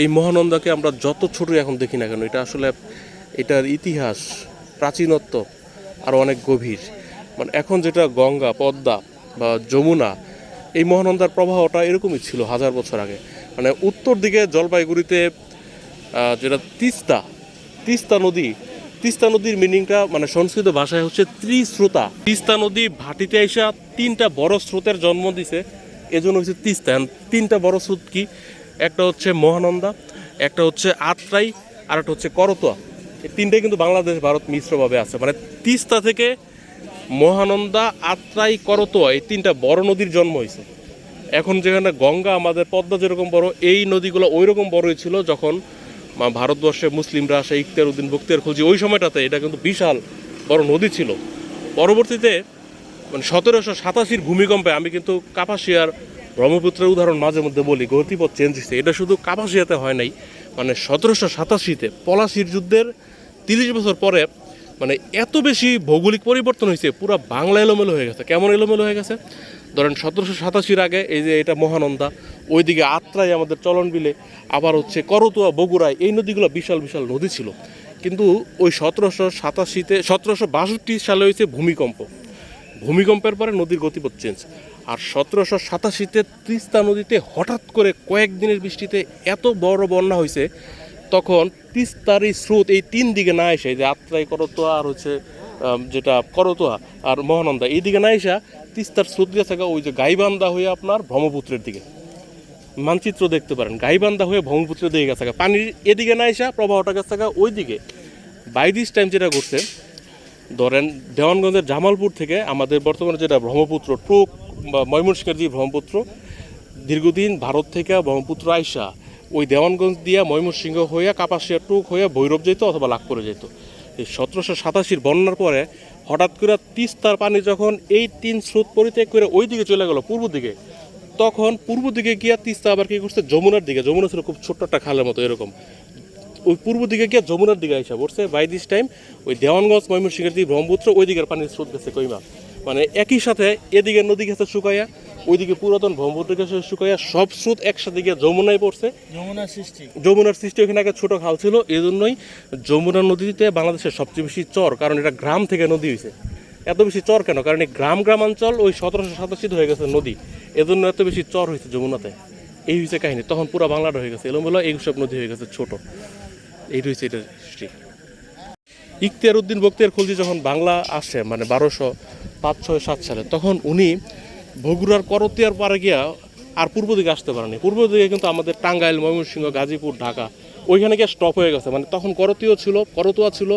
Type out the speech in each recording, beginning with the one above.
এই মহানন্দাকে আমরা যত ছোট এখন দেখি না কেন, এটা আসলে এটার ইতিহাস, প্রাচীনত্ব আরও অনেক গভীর। মানে এখন যেটা গঙ্গা, পদ্মা বা যমুনা, এই মহানন্দার প্রবাহটা এরকমই ছিল হাজার বছর আগে। মানে উত্তর দিকে জলপাইগুড়িতে যেটা তিস্তা তিস্তা নদী, তিস্তা নদীর মিনিংটা মানে সংস্কৃত ভাষায় হচ্ছে ত্রিস্রোতা তিস্তা নদী ভাটিতে আইসা তিনটা বড় স্রোতের জন্ম দিছে, এজন্য হচ্ছে তিস্তা। তিনটা বড় স্রোত কি? একটা হচ্ছে মহানন্দা, একটা হচ্ছে আত্রাই, আর একটা হচ্ছে করতোয়া। এই তিনটাই কিন্তু বাংলাদেশ, ভারত মিশ্রভাবে আছে। মানে তিস্তা থেকে মহানন্দা, আত্রাই, করতোয়া, এই তিনটা বড় নদীর জন্ম হয়েছে। এখন যেখানে গঙ্গা, আমাদের পদ্মা যেরকম বড়, এই নদীগুলো ওই রকম বড়ই ছিল যখন ভারতবর্ষে মুসলিমরা আসে ইখতিয়ার উদ্দিন বক্তিয়ার খুঁজি ওই সময়টাতে এটা কিন্তু বিশাল বড় নদী ছিল। পরবর্তীতে মানে সতেরোশো সাতাশির ভূমিকম্পে আমি কিন্তু কাপাসিয়ার ব্রহ্মপুত্রের উদাহরণ মাঝে মধ্যে বলি, গতিপথ চেঞ্জ হয়েছে। এটা শুধু কাপাসিয়াতে হয় নাই মানে সতেরোশো সাতাশিতে পলাশির যুদ্ধের তিরিশ বছর পরে মানে এত বেশি ভৌগোলিক পরিবর্তন হয়েছে, পুরো বাংলা এলোমেলো হয়ে গেছে। কেমন এলোমেলো হয়ে গেছে? ধরেন সতেরোশো সাতাশির আগে এই যে এটা মহানন্দা, ওইদিকে আত্রাই আমাদের চলন বিলে, আবার হচ্ছে করতোয়া, বগুড়ায়, এই নদীগুলো বিশাল বিশাল নদী ছিল। কিন্তু ওই সতেরোশো সাতাশিতে, সতেরোশো বাষট্টি সালে হয়েছে ভূমিকম্প। ভূমিকম্পের পরে নদীর গতিপথ চেঞ্জ আর সতেরোশো সাতাশিতে তিস্তা নদীতে হঠাৎ করে কয়েকদিনের বৃষ্টিতে এত বড় বন্যা হয়েছে, তখন তিস্তার এই স্রোত এই তিন দিকে না এসে যে আত্রাই করতোয়া আর হচ্ছে যেটা করতোয়া আর মহানন্দা, এই দিকে না এসে তিস্তার স্রোত দিয়ে থাকা ওই যে গাইবান্ধা হয়ে আপনার ব্রহ্মপুত্রের দিকে। মানচিত্র দেখতে পারেন, গাইবান্ধা হয়ে ব্রহ্মপুত্রের দিকে গেছে পানির এদিকে না এসে প্রবাহটা গেছে থাকা ওই দিকে বাই দিস টাইম যেটা করছে ধরেন দেওয়ানগঞ্জের জামালপুর থেকে আমাদের বর্তমানে যেটা ব্রহ্মপুত্র টুক ময়মনসিংহের যে ব্রহ্মপুত্র, দীর্ঘদিন ভারত থেকে ব্রহ্মপুত্র আইসা ওই দেওয়ানগঞ্জ দিয়া ময়মনসিংহ হইয়া কাপাসিয়া টুক হইয়া ভৈরব যেত অথবা করে যেত এই সতেরোশো সাতাশির বন্যার পরে হঠাৎ করে তিস্তার পানি যখন এই তিন স্রোত পরিত্যাগ করে ওই দিকে চলে গেল পূর্ব দিকে, তখন পূর্ব দিকে গিয়া তিস্তা আবার কি করছে? যমুনার দিকে। যমুনা ছিল খুব ছোট্ট একটা খালের মতো এরকম। ওই পূর্ব দিকে গিয়ে যমুনার দিকে আইসা। পড়ছে বাই দিস টাইম ওই দেওয়ানগঞ্জ, ময়মনসিংহের দিকে ব্রহ্মপুত্র, ওই দিকের পানির স্রোত গেছে কইমা। মানে একই সাথে এদিকে নদী গেছে শুকাইয়া ওইদিকে পুরাতন ব্রহ্মপুত্র গেছে শুকাইয়া সব স্রোত একসাথে গিয়ে যমুনায় পড়ছে। যমুনা সৃষ্টি। যমুনার সৃষ্টি ওখানে আগে ছোট খাল ছিল এই জন্যই যমুনা নদীতে বাংলাদেশের সবচেয়ে বেশি চর কারণ এটা গ্রাম থেকে নদী হয়েছে এত বেশি চর কেন? কারণ এই গ্রাম গ্রামাঞ্চল ওই সতেরোশো সাতাশিতে হয়ে গেছে নদী। এজন্য এত বেশি চর হয়েছে যমুনাতে। এই হয়েছে কাহিনী। তখন পুরো বাংলাটা হয়ে গেছে। এলোমেলো এই সব নদী হয়ে গেছে ছোট। এই হয়েছে এটা হিস্ট্রি ইখতিয়ার উদ্দিন বক্তিয়ার খুলজি যখন বাংলা আসে মানে বারোশো পাঁচ, ছয়, সাত সালে, তখন উনি বগুড়ার করতিয়ার পারে গিয়া আর পূর্ব দিকে আসতে পারেনি পূর্ব দিকে কিন্তু আমাদের টাঙ্গাইল, ময়মনসিংহ, গাজীপুর, ঢাকা, ওইখানে গিয়ে স্টপ হয়ে গেছে। মানে তখন করতীয় ছিল, করতোয়া ছিল,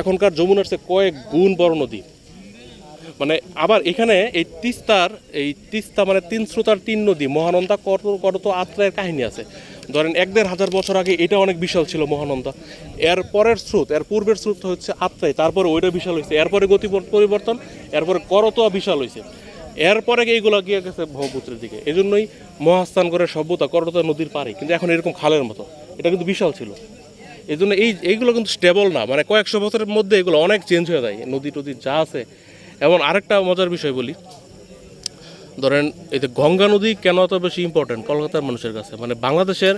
এখনকার যমুনার চেয়ে কয়েক গুণ বড় নদী। মানে আবার এখানে এই তিস্তার, এই তিস্তা মানে তিন স্রোতার তিন নদী, মহানন্দা কত কত আত্রায়ের কাহিনী আছে। ধরেন এক দেড় হাজার বছর আগে এটা অনেক বিশাল ছিল মহানন্দা। এর পরের স্রোত, এর পূর্বের স্রোত হচ্ছে আত্রাই তারপরে ওইটা বিশাল হয়েছে, এরপরে গতি পরিবর্তন, এরপরে করতোয়া বিশাল হয়েছে। এরপরে এইগুলো গিয়ে গেছে ব্রহ্মপুত্রের দিকে। এই জন্যই মহাস্থান করে সভ্যতা, করতোয়া নদীর পারে কিন্তু এখন এরকম খালের মতো। এটা কিন্তু বিশাল ছিল। এই জন্য এই এইগুলো কিন্তু স্টেবল না। মানে কয়েকশো বছরের মধ্যে এগুলো অনেক চেঞ্জ হয়ে যায়। নদী টদী যা আছে। এবং আরেকটা মজার বিষয় বলি ধরেন এই যে গঙ্গা নদী কেন এত বেশি ইম্পর্টেন্ট কলকাতার মানুষের কাছে। মানে বাংলাদেশের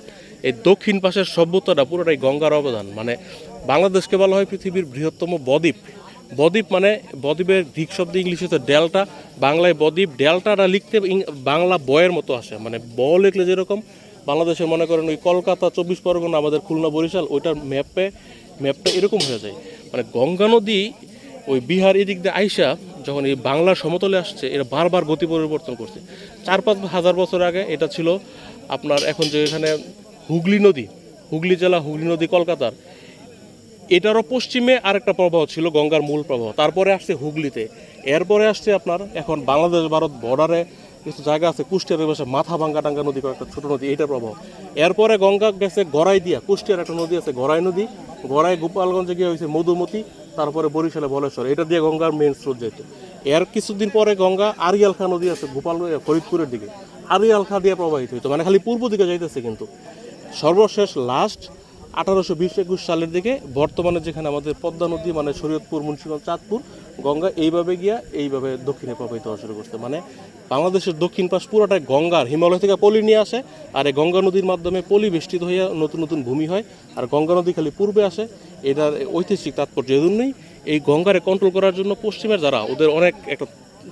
এই দক্ষিণ পাশের সভ্যতাটা পুরোটাই গঙ্গার অবদান। মানে বাংলাদেশকে বলা হয় পৃথিবীর বৃহত্তম বদ্বীপ। বদ্বীপ মানে বদ্বীপের গ্রিক শব্দ ইংলিশে হচ্ছে ডেল্টা। বাংলায় বদ্বীপ, ডেল্টাটা লিখতে বাংলা বয়ের মতো আসে। মানে ব লিখলে যেরকম, বাংলাদেশের মনে করেন ওই কলকাতা চব্বিশ পরগনা, আমাদের খুলনা, বরিশাল, ওইটার ম্যাপে, ম্যাপটা এরকম হয়ে যায়। মানে গঙ্গা নদী, ওই বিহার এদিক দিয়ে আইসা যখন এই বাংলার সমতলে আসছে এটা বারবার গতি পরিবর্তন করছে। চার পাঁচ হাজার বছর আগে এটা ছিল আপনার এখন যে এখানে হুগলি নদী, হুগলি জেলা, হুগলি নদী, কলকাতার, এটারও পশ্চিমে আরেকটা প্রবাহ ছিল, গঙ্গার মূল প্রবাহ। তারপরে আসছে হুগলিতে। এরপরে আসছে আপনার এখন বাংলাদেশ, ভারত বর্ডারে কিছু জায়গা আছে কুষ্টিয়ার পাশে মাথা ভাঙ্গা টাঙ্গা নদী কয়েকটা ছোট নদী, এইটা প্রবাহ। এরপরে গঙ্গা গেছে গড়াই দিয়া, কুষ্টিয়ার একটা নদী আছে গড়াই নদী। গড়াই গোপালগঞ্জে গিয়ে হয়েছে মধুমতি তারপরে বরিশালে বলেশ্বর, এটা দিয়ে গঙ্গার মেন স্রোত যেত এর কিছুদিন পরে গঙ্গা আরিয়াল খা নদী আছে গোপাল ফরিদপুরের দিকে। আরিয়াল খা দিয়ে প্রবাহিত হইতো মানে খালি পূর্ব দিকে যাইতেছে কিন্তু। সর্বশেষ লাস্ট আঠারোশো বিশ একুশ সালের দিকে বর্তমানে যেখানে আমাদের পদ্মা নদী মানে শরীয়তপুর, মুন্সিগঞ্জ, চাঁদপুর, গঙ্গা, এইভাবে গিয়া এইভাবে দক্ষিণে প্রবাহিত হওয়া শুরু করছে। মানে বাংলাদেশের দক্ষিণ পাশ পুরোটাই গঙ্গার, হিমালয় থেকে পলি নিয়ে আসে আর এই গঙ্গা নদীর মাধ্যমে পলি বেষ্টিত হইয়া নতুন নতুন ভূমি হয় আর গঙ্গা নদী খালি পূর্বে আসে। এটার ঐতিহাসিক তাৎপর্য এজন্যই এই গঙ্গারে কন্ট্রোল করার জন্য পশ্চিমের যারা, ওদের অনেক একটা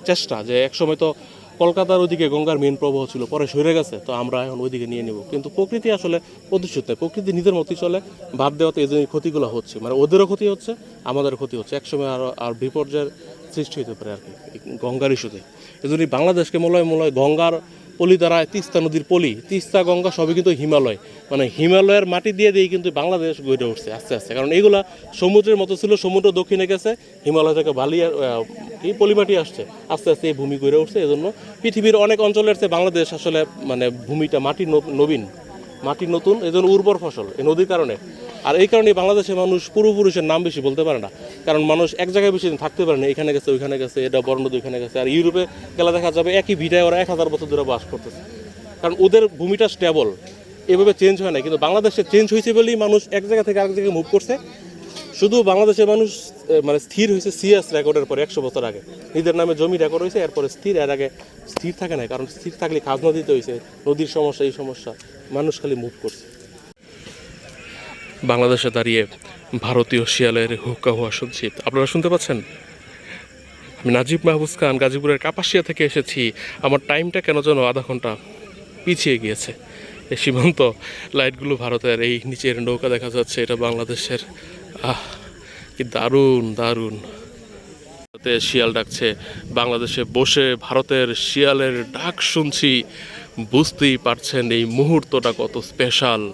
চেষ্টা যে একসময় তো কলকাতার ওইদিকে গঙ্গার মেন প্রবাহ ছিল, পরে সরে গেছে, তো আমরা এখন ওইদিকে নিয়ে নেব। কিন্তু প্রকৃতি আসলে প্রতিশোধ নেয় প্রকৃতি নিজের মতোই চলে ভাব দেওয়াতে এই জন্য ক্ষতিগুলো হচ্ছে। মানে ওদেরও ক্ষতি হচ্ছে আমাদের ক্ষতি হচ্ছে। একসময় আরও আর বিপর্যয়ের সৃষ্টি হতে পারে আর কি গঙ্গার ইস্যুতে এই জন্যই বাংলাদেশকে মূলয় মূলয় গঙ্গার পলি দ্বারা তিস্তা নদীর পলি, তিস্তা, গঙ্গা সবই কিন্তু হিমালয়। মানে হিমালয়ের মাটি দিয়ে দিয়ে কিন্তু বাংলাদেশ গড়ে উঠছে আস্তে আস্তে। কারণ এইগুলা সমুদ্রের মতো ছিল, সমুদ্র দক্ষিণে গেছে, হিমালয় থেকে বালি এই পলিমাটি আসছে, আস্তে আস্তে এই ভূমি গড়ে উঠছে। এজন্য পৃথিবীর অনেক অঞ্চলের চেয়ে বাংলাদেশ আসলে মানে ভূমিটা মাটি নবীন, মাটি নতুন, এজন্য উর্বর ফসল এই নদীর কারণে। আর এই কারণে বাংলাদেশের মানুষ পূর্বপুরুষের নাম বেশি বলতে পারে না। কারণ মানুষ এক জায়গায় বেশি থাকতে পারে না, এখানে গেছে, ওইখানে গেছে, এটা বড় নদী ওইখানে গেছে। আর ইউরোপে গেলে দেখা যাবে একই ভিটায় ওরা এক হাজার বছর ধরে বাস করতেছে। কারণ ওদের ভূমিটা স্টেবল এভাবে চেঞ্জ হয় না। কিন্তু বাংলাদেশে চেঞ্জ হয়েছে বলেই মানুষ এক জায়গা থেকে আরেক জায়গায় মুভ করছে। শুধু বাংলাদেশের মানুষ মানে স্থির হয়েছে সিএস রেকর্ডের পরে একশো বছর আগে। নিজের নামে জমি রেকর্ড হয়েছে, এরপরে স্থির, এর আগে স্থির থাকে না কারণ স্থির থাকলে খাজনা দিতে হয়েছে। নদীর সমস্যা, এই সমস্যা, মানুষ খালি মুভ করছে। বাংলাদেশে দাঁড়িয়ে ভারতীয় শিয়ালের হুক্কা হওয়া শুনছি। আপনারা শুনতে পাচ্ছেন? আমি নাজিব মাহবুজ খান, গাজীপুরের কাপাসিয়া থেকে এসেছি। আমার টাইমটা কেন যেন আধা ঘণ্টা পিছিয়ে গিয়েছে। এই সীমান্ত লাইটগুলো ভারতের এই নিচের নৌকা দেখা যাচ্ছে, এটা বাংলাদেশের। আহ, কি দারুণ দারুণ। ভারতে শিয়াল ডাকছে, বাংলাদেশে বসে ভারতের শিয়ালের ডাক শুনছি। বুঝতেই পারছেন এই মুহূর্তটা কত স্পেশাল